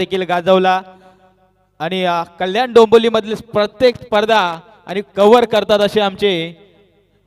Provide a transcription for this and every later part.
देखील गाजवला. आणि कल्याण डोंबिवलीमधील प्रत्येक स्पर्धा आणि कव्हर करतात असे आमचे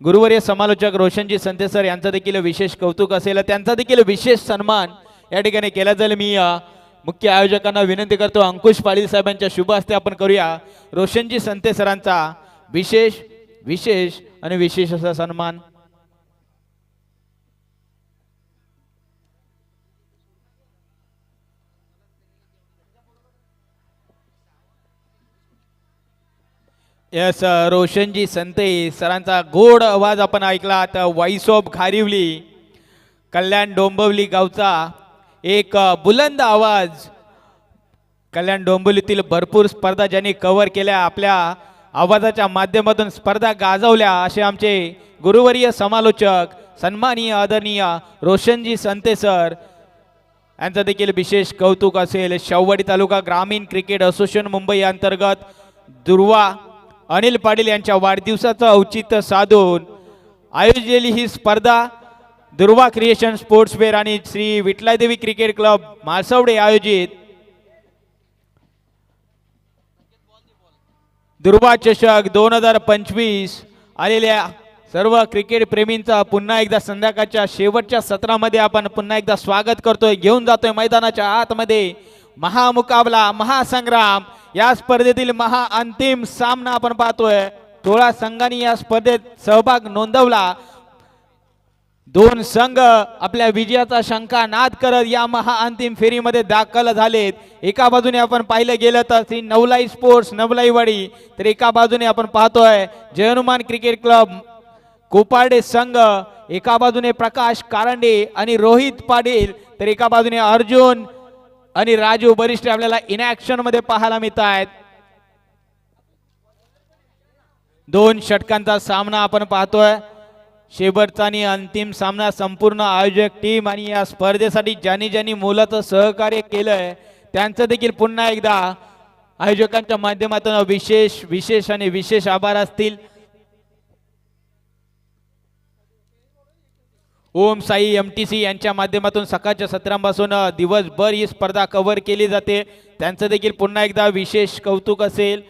गुरुवर्य समालोचक रोशनजी संते सर यांचं देखील विशेष कौतुक असेल. त्यांचा देखील विशेष सन्मान या ठिकाणी केला जाईल. मी मुख्य आयोजकांना विनंती करतो अंकुश पाटील साहेबांच्या शुभ हस्ते आपण करूया. रोशनजी संते सरांचा विशेष विशेष आणि विशेष असा सन्मान. यस रोशनजी संते सरांचा गोड आवाज आपण ऐकला तर व्हॉइस ऑफ खारिवली कल्याण डोंबवली गावचा एक बुलंद आवाज कल्याण डोंबिवलीतील भरपूर स्पर्धा ज्यांनी कव्हर केल्या आपल्या आवाजाच्या माध्यमातून स्पर्धा गाजवल्या असे आमचे गुरुवर्य समालोचक सन्मानीय आदरणीय रोशनजी संते सर यांचं देखील विशेष कौतुक असेल शाहूवाडी तालुका ग्रामीण क्रिकेट असोसिएशन मुंबई अंतर्गत दुर्वा अनिल पाटील यांच्या वाढदिवसाचं औचित्य साधून आयोजलेली ही स्पर्धा दुर्वा क्रिएशन स्पोर्ट्स फेअर आणि श्री विठलादेवी क्रिकेट क्लब मासवडे आयोजित. दुर्वा चषक दोन हजार पंचवीस आलेल्या सर्व क्रिकेट प्रेमींचा पुन्हा एकदा संध्याकाळच्या शेवटच्या सत्रामध्ये आपण पुन्हा एकदा स्वागत करतोय. घेऊन जातोय मैदानाच्या आतमध्ये. महामुकाबला महासंग्राम या स्पर्धेतील महाअंतिम सामना आपण पाहतोय. सोळा संघांनी या स्पर्धेत सहभाग नोंदवला. दोन संघ आपल्या विजयाचा शंका नाद करत या महाअंतिम फेरीमध्ये दाखल झालेत. एका बाजूने आपण पाहिलं गेलं तर श्री नवलाई स्पोर्ट्स नवलाईवाडी तर एका बाजूने आपण पाहतोय जय हनुमान क्रिकेट क्लब कोपार्डे संघ. एका बाजूने प्रकाश कारंडे आणि रोहित पाटील. तर एका बाजूने अर्जुन आणि राजू बरिष्ठ आपल्याला इनॅक्शनमध्ये पाहायला मिळत आहेत दोन षटकांचा सामना आपण पाहतोय. शेवटचा आणि अंतिम सामना संपूर्ण आयोजक टीम आणि या स्पर्धेसाठी ज्यांनी ज्यांनी मोलाचं सहकार्य केलंय त्यांचं देखील पुन्हा एकदा आयोजकांच्या माध्यमातून विशेष विशेष आणि विशेष आभार असतील. Om Sai M T C यांच्या माध्यमातून सकाळच्या सत्रांपासून दिवसभर ही स्पर्धा कव्हर केली जाते. त्यांचं देखील पुन्हा एकदा विशेष कौतुक असेल.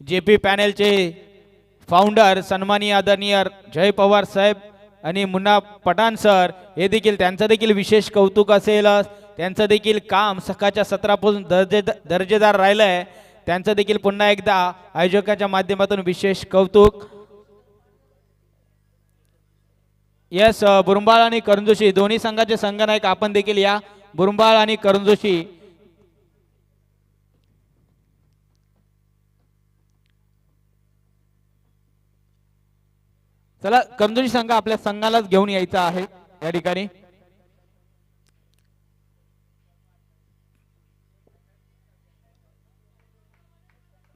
जे पी पॅनेलचे फाउंडर सन्मानी आदरणीय जय पवार साहेब आणि मुन्ना पठाण सर हे देखील त्यांचं देखील विशेष कौतुक असेल. त्यांचं देखील काम सकाळच्या सत्रापासून दर्जे दर्जेदार राहिलं आहे त्यांचं देखील पुन्हा एकदा आयोजकाच्या माध्यमातून विशेष कौतुक. येस बुरुंबाळ uh, आणि करंजोशी दोन्ही संघाचे संघनायक आपण देखील या. बुरुंबाळ आणि करंजोशी चला करंजोशी संघ आपल्या संघालाच घेऊन यायचा आहे या ठिकाणी.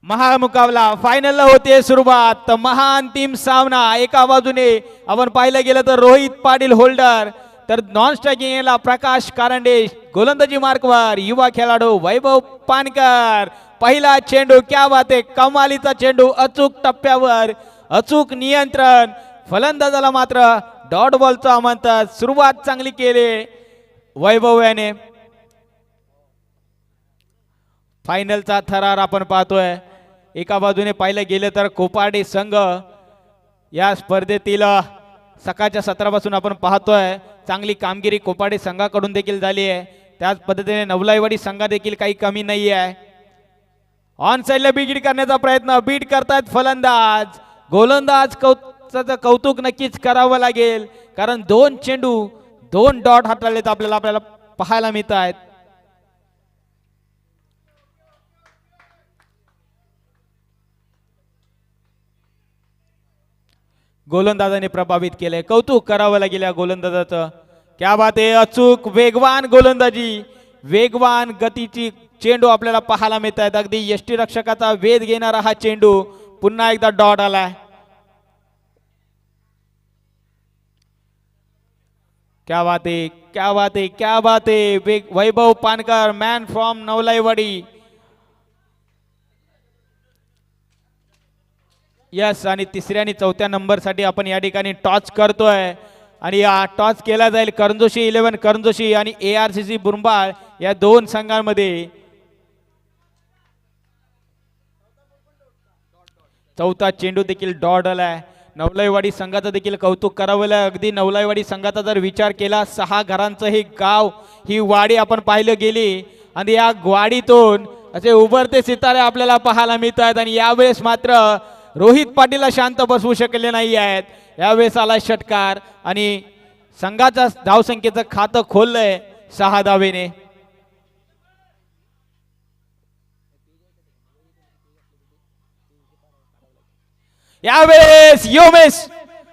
महामुकाबला फायनलला होते सुरुवात. तर महाअंतिम सामना एका बाजूने. आपण पाहिलं गेलं तर रोहित पाटील होल्डर तर नॉन स्ट्रायकिंगला प्रकाश कारंडे गोलंदाजी मार्कवर युवा खेळाडू वैभव पानकर. पहिला चेंडू क्या बात आहे कमालीचा चेंडू अचूक टप्प्यावर अचूक नियंत्रण. फलंदाजाला मात्र डॉट बॉलचं आमंत्रण सुरुवात चांगली केली. वैभव याने. फायनलचा थरार आपण पाहतोय. एका बाजूने पाहिलं गेलं तर कोपाडी संघ या स्पर्धेतील सकाळच्या सत्रापासून आपण पाहतोय चांगली कामगिरी कोपाडी संघाकडून देखील झाली आहे. त्याच पद्धतीने नवलाईवाडी संघा देखील काही कमी नाही आहे ऑन साईडला बिगीड करण्याचा प्रयत्न बीट करतायत फलंदाज. गोलंदाज कौतुकाचं कौतुक नक्कीच करावं लागेल. कारण दोन चेंडू दोन डॉट हाताळलेत आपल्याला आपल्याला पाहायला मिळत आहेत गोलंदाजाने प्रभावित केलंय. कौतुक करावं लागेल या गोलंदाजाचं. क्या बात आहे अचूक वेगवान गोलंदाजी. वेगवान गतीची चेंडू आपल्याला पाहायला मिळत आहेत. अगदी यष्टी रक्षकाचा वेध घेणारा हा चेंडू पुन्हा एकदा डॉट आलाय. क्या बात आहे क्या बात आहे क्या बात आहे. वेग Vaibhav Pankar man from Navlaiwadi. Yes आणि तिसऱ्या आणि चौथ्या नंबरसाठी आपण या ठिकाणी टॉच करतोय. आणि या टॉच केला जाईल करंजोशी इलेव्हन करंजोशी आणि A R C C Burambal या दोन संघांमध्ये. चौथा चेंडू देखील डॉट आलाय. नवलाईवाडी संघाचं देखील कौतुक करावं अगदी नवलाईवाडी संघाचा जर विचार केला सहा घरांचं हे गाव ही वाडी आपण पाहिलं गेली. आणि या वाडीतून असे उभरते सितारे आपल्याला पाहायला मिळत आहेत आणि यावेळेस मात्र रोहित पाटीलला शांत बसवू शकले नाही आहेत. यावेळेस आला षटकार आणि संघाचा धावसंख्येचं खातं खोललंय सहा धावेने. यावेळेस Yomesh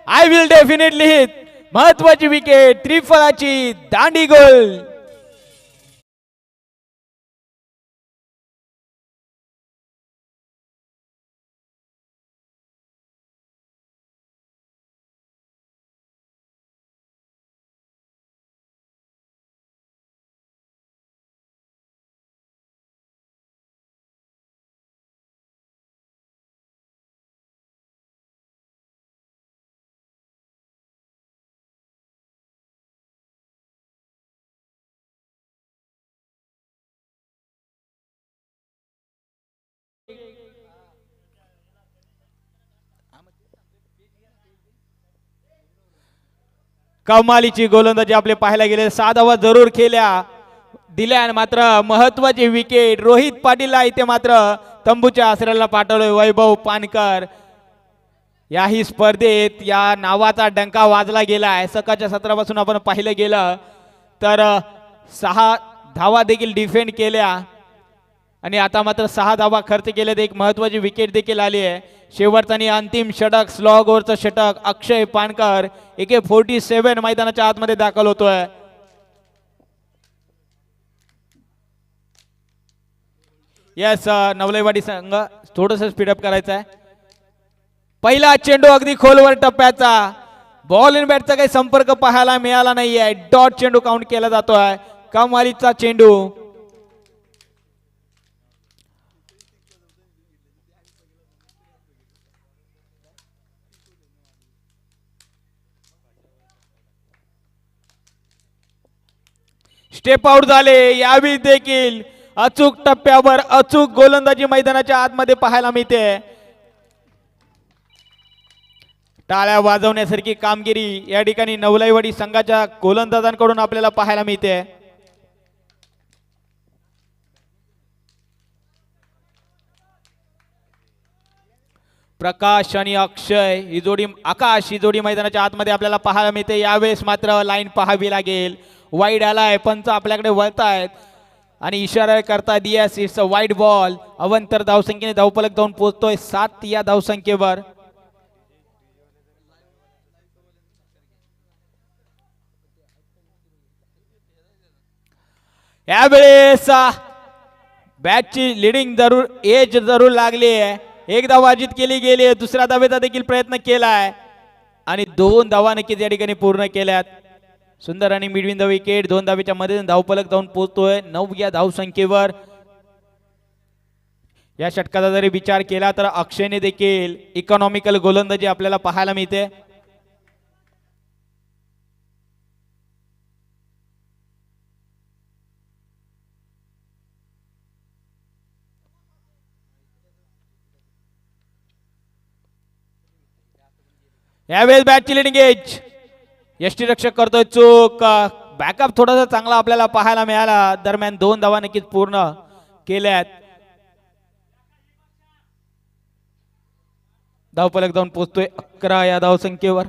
I will definitely hit महत्वाची विकेट त्रिफळाची दांडी गोल. कमालीची गोलंदाजी आपले पाहायला गेले. सात धावा जरूर केल्या दिल्या आणि मात्र महत्वाची विकेट रोहित पाटीलला इथे मात्र तंबूच्या आसऱ्याला पाठवलोय वैभव पानकर. याही स्पर्धेत या नावाचा डंका वाजला गेला आहे सकाळच्या सत्रापासून आपण पाहिलं गेलं तर सहा धावा देखील डिफेंड केल्या. आणि आता मात्र सहा धावा खर्च केल्यात. एक महत्वाची विकेट देखील आली आहे. शेवटचा आणि अंतिम षटक स्लॉग ओव्हरचं षटक अक्षय पानकर एके फोर्टी सेव्हन मैदानाच्या आतमध्ये दाखल होतोय. येस नवलेवाडी संघ थोडस स्पीडअप करायचं आहे पहिला चेंडू अगदी खोलवर टप्प्याचा. बॉल इन बॅटचा काही संपर्क पाहायला मिळाला नाहीये. डॉट चेंडू काउंट केला जातोय. कमालीचा चेंडू. स्टेप आउट झाले. यावेळी देखील अचूक टप्प्यावर अचूक गोलंदाजी मैदानाच्या आतमध्ये पाहायला मिळते. टाळ्या वाजवण्यासारखी कामगिरी या ठिकाणी नवलाईवाडी संघाच्या गोलंदाजांकडून आपल्याला पाहायला मिळते. प्रकाश आणि अक्षय ही जोडी आकाश ही जोडी मैदानाच्या आतमध्ये आपल्याला पाहायला मिळते. यावेळेस मात्र लाईन पाहावी लागेल. वाईड आलाय पंच आपल्याकडे वळतायत. आणि इशारा करता दियास इट्स अ वाईट बॉल अवंतर धावसंख्येने धावपलक जाऊन पोहोचतोय सात या धावसंख्येवर. यावेळेस बॅटची लिडिंग जरूर एज जरूर लागली आहे. एक धाव अजित केली गेली आहे दुसऱ्या धावेचा देखील प्रयत्न केला आहे आणि दोन धावा नक्कीच या ठिकाणी पूर्ण केल्यात. सुंदर आणि मिडविन द विकेट दोन धावेच्या मध्ये धावपलक जाऊन पोहोचतोय. नऊ या धावसंख्येवर या षटकाचा जरी विचार केला तर अक्षयने देखील इकॉनॉमिकल गोलंदाजी आपल्याला पाहायला मिळते. यावेळेस बॅटची लिडिंग एज यष्टीरक्षक करतोय चूक. बॅकअप थोडासा चांगला आपल्याला पाहायला मिळाला. दरम्यान दोन धावा नक्कीच पूर्ण केल्यात. धावपलक जाऊन पोहोचतोय अकरा या धावसंख्येवर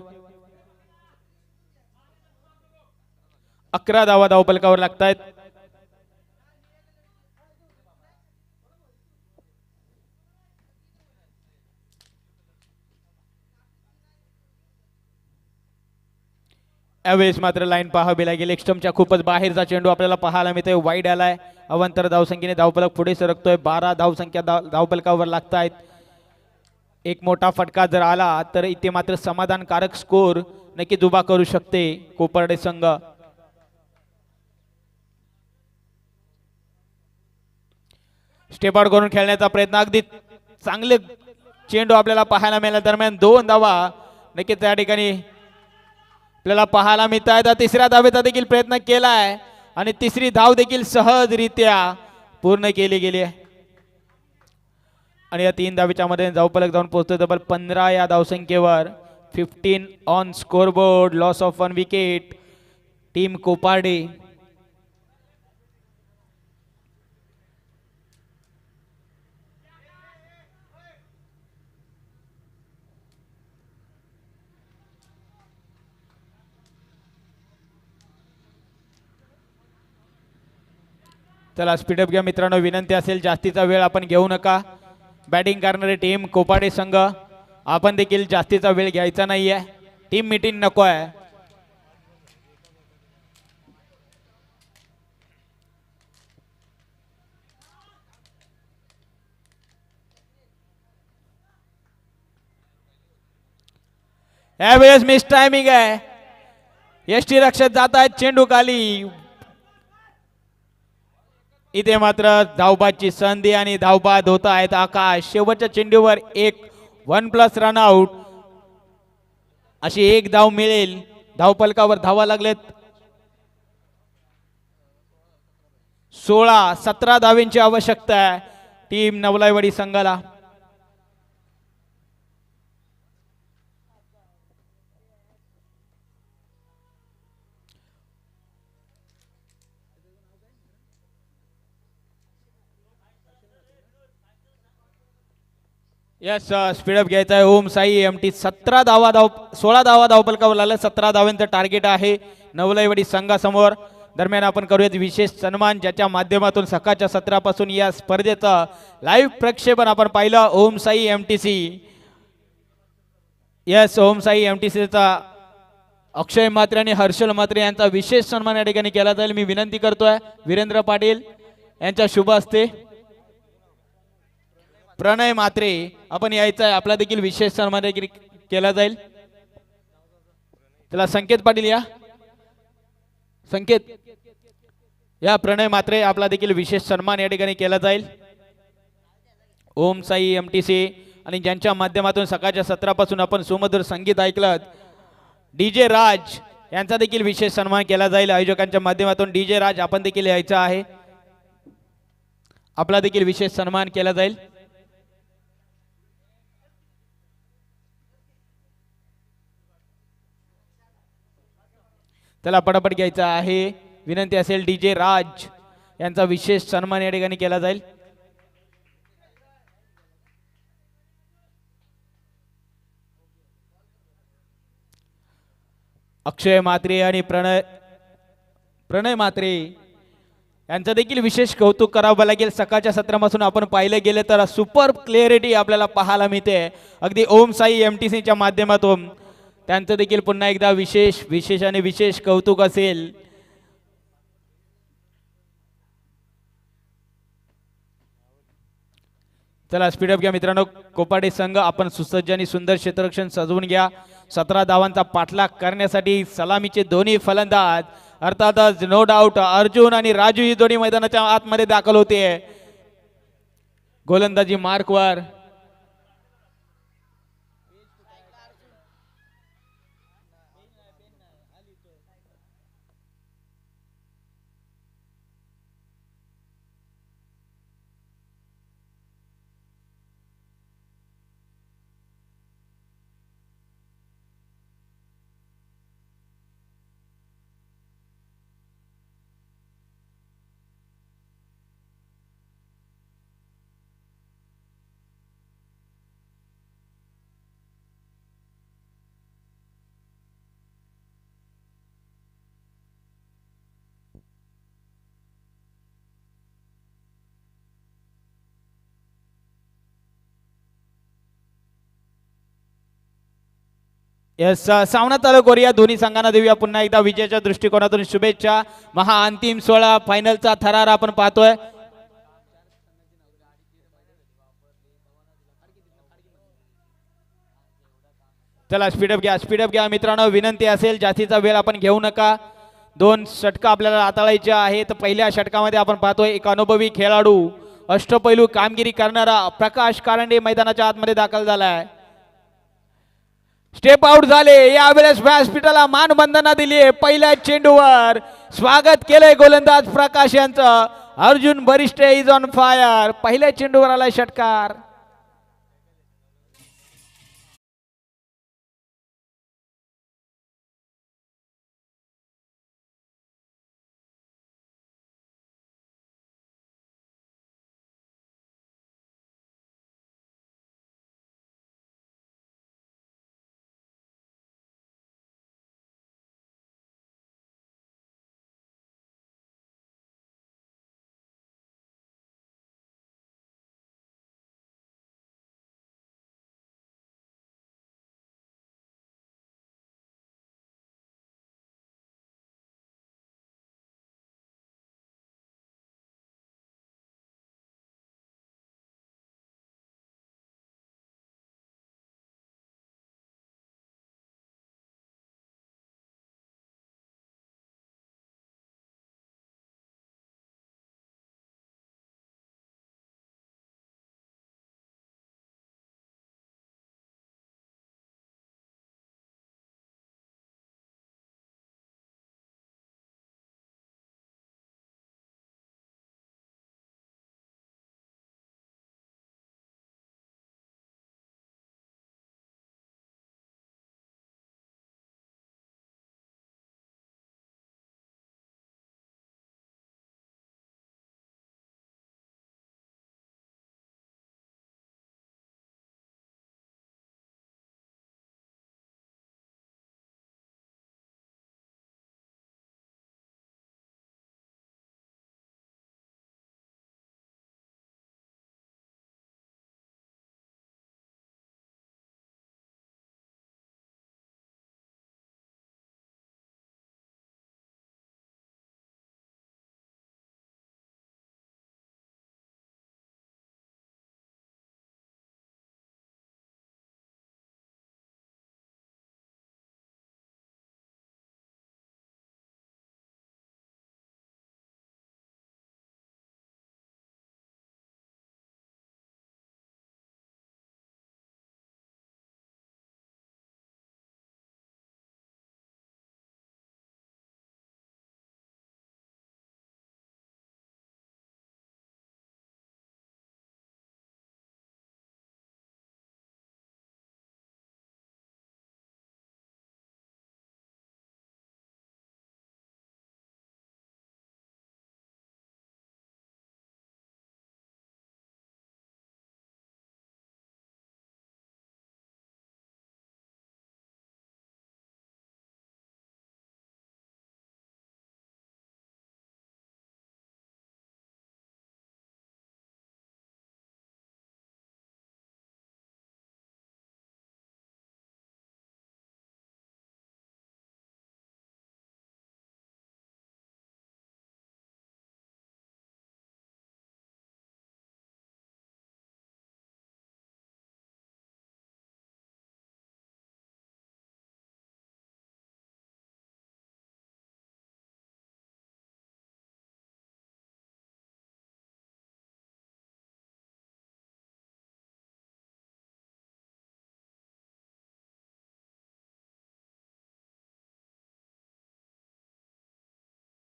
अकरा धावा धावपलकावर लागतायत. यावेळेस मात्र लाईन पाहावी लागेल. एक्स्टमच्या खूपच बाहेरचा चेंडू आपल्याला पाहायला मिळतोय. वाईड आलाय. अवंतर धावसंख्येने धावपलक पुढे सरकतोय. बारा धावसंख्या धाव धावपलकावर लागतायत. एक मोठा फटका जर आला तर इथे मात्र समाधानकारक स्कोर नक्कीच उभा करू शकते कोपर्डे संघ. स्टेप आउट करून खेळण्याचा प्रयत्न अगदी चांगले चेंडू आपल्याला पाहायला मिळाला दरम्यान दोन धावा नक्कीच त्या ठिकाणी आपल्याला पाहायला मिळत आहे. तर तिसऱ्या धावेचा देखील प्रयत्न केला आहे आणि तिसरी धाव देखील सहजरित्या पूर्ण केली गेली आहे. आणि या तीन धावेच्या मध्ये धावपलक जाऊन पोहोचतो तब्बल पंधरा या धावसंख्येवर fifteen on scoreboard loss of one wicket team Koparde चला स्पीडअप घ्या मित्रांनो. विनंती असेल जास्तीचा वेळ आपण घेऊ नका. बॅटिंग करणारी टीम कोपाडे संघ आपण देखील जास्तीचा वेळ घ्यायचा नाही आहे टीम मिटिंग नको आहे. यावेळेस मिस टायमिंग आहे. यष्टी रक्षक जात आहेत चेंडू खाली इथे मात्र धावबादची संधी आणि धावबाद होत आहेत. आकाश शेवटच्या चेंडूवर एक वन प्लस रनआउट अशी एक धाव मिळेल. धावपलकावर धावा लागलेत. सोळा सतरा धावेंची आवश्यकता आहे. टीम नवलाईवाडी संघाला. यस स्पीडअप घ्यायचा आहे. ओम साई एम टी सतरा धावा धाव सोळा धावा धावपलकावर लागलं. सतरा धावांचं टार्गेट आहे. नवलाईवाडी संघासमोर. दरम्यान आपण करूयात विशेष सन्मान ज्याच्या माध्यमातून सकाळच्या सत्रापासून या स्पर्धेचं लाईव्ह प्रक्षेपण आपण पाहिलं. Om Sai M T C yes Om Sai M T सीचा अक्षय मात्रे आणि हर्षल मात्रे यांचा विशेष सन्मान या ठिकाणी केला जाईल. मी विनंती करतोय. वीरेंद्र पाटील यांच्या शुभ असते प्रणय मात्रे आपण यायचं आहे. आपला देखील विशेष सन्मान देखील केला जाईल. त्याला संकेत पाटील या. संकेत. या प्रणय मात्रे आपला देखील विशेष सन्मान या ठिकाणी केला जाईल. Om Sai M T C आणि ज्यांच्या माध्यमातून सकाळच्या सत्रापासून आपण सुमधुर संगीत ऐकलं डी जे राज यांचा देखील विशेष सन्मान केला जाईल. आयोजकांच्या माध्यमातून डी जे राज आपण देखील यायचं आहे. आपला देखील विशेष सन्मान केला जाईल. त्याला पटापट घ्यायचा आहे. विनंती असेल डी जे राज यांचा विशेष सन्मान या ठिकाणी केला जाईल. अक्षय मात्रे आणि प्रणय प्रणय मात्रे यांचं देखील विशेष कौतुक करावं लागेल. सकाळच्या सत्रापासून आपण पाहिलं गेलं तर सुपर क्लिअरिटी आपल्याला पाहायला मिळते. अगदी ओम साई एम टी सीच्या माध्यमातून त्यांचं देखील पुन्हा एकदा विशेष विशेष आणि विशेष कौतुक असेल. चला स्पीडअप घ्या मित्रांनो. कोपाडे संघ आपण सुसज्ज आणि सुंदर क्षेत्ररक्षण सजवून घ्या. सतरा धावांचा पाठलाग करण्यासाठी सलामीचे दोन्ही फलंदाज अर्थातच नो डाऊट अर्जुन आणि राजू ही दोन्ही मैदानाच्या आतमध्ये दाखल होते. गोलंदाजी मार्कवर. येस सावना चालू करूया दोन्ही संघांना देऊया पुन्हा एकदा विजयाच्या दृष्टिकोनातून शुभेच्छा. महा अंतिम सोळा फायनलचा थरार आपण पाहतोय. चला स्पीडअप घ्या स्पीडअप घ्या मित्रांनो विनंती असेल जास्तीचा वेळ आपण घेऊ नका. दोन षटकं आपल्याला हाताळायचे आहेत. पहिल्या षटकामध्ये आपण पाहतोय एक अनुभवी खेळाडू अष्टपैलू कामगिरी करणारा प्रकाश कारंडे मैदानाच्या आतमध्ये दाखल झाला आहे स्टेप आउट झाले. यावेळेस व्यासपीठाला मानवंदना दिली आहे. पहिल्या चेंडूवर स्वागत केलंय गोलंदाज प्रकाश यांचं. अर्जुन बरिष्ठ इज ऑन फायर पहिल्या चेंडूवर आलाय षटकार.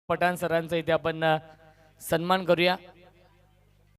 पठाण सरांचा इथे आपण सन्मान करूया.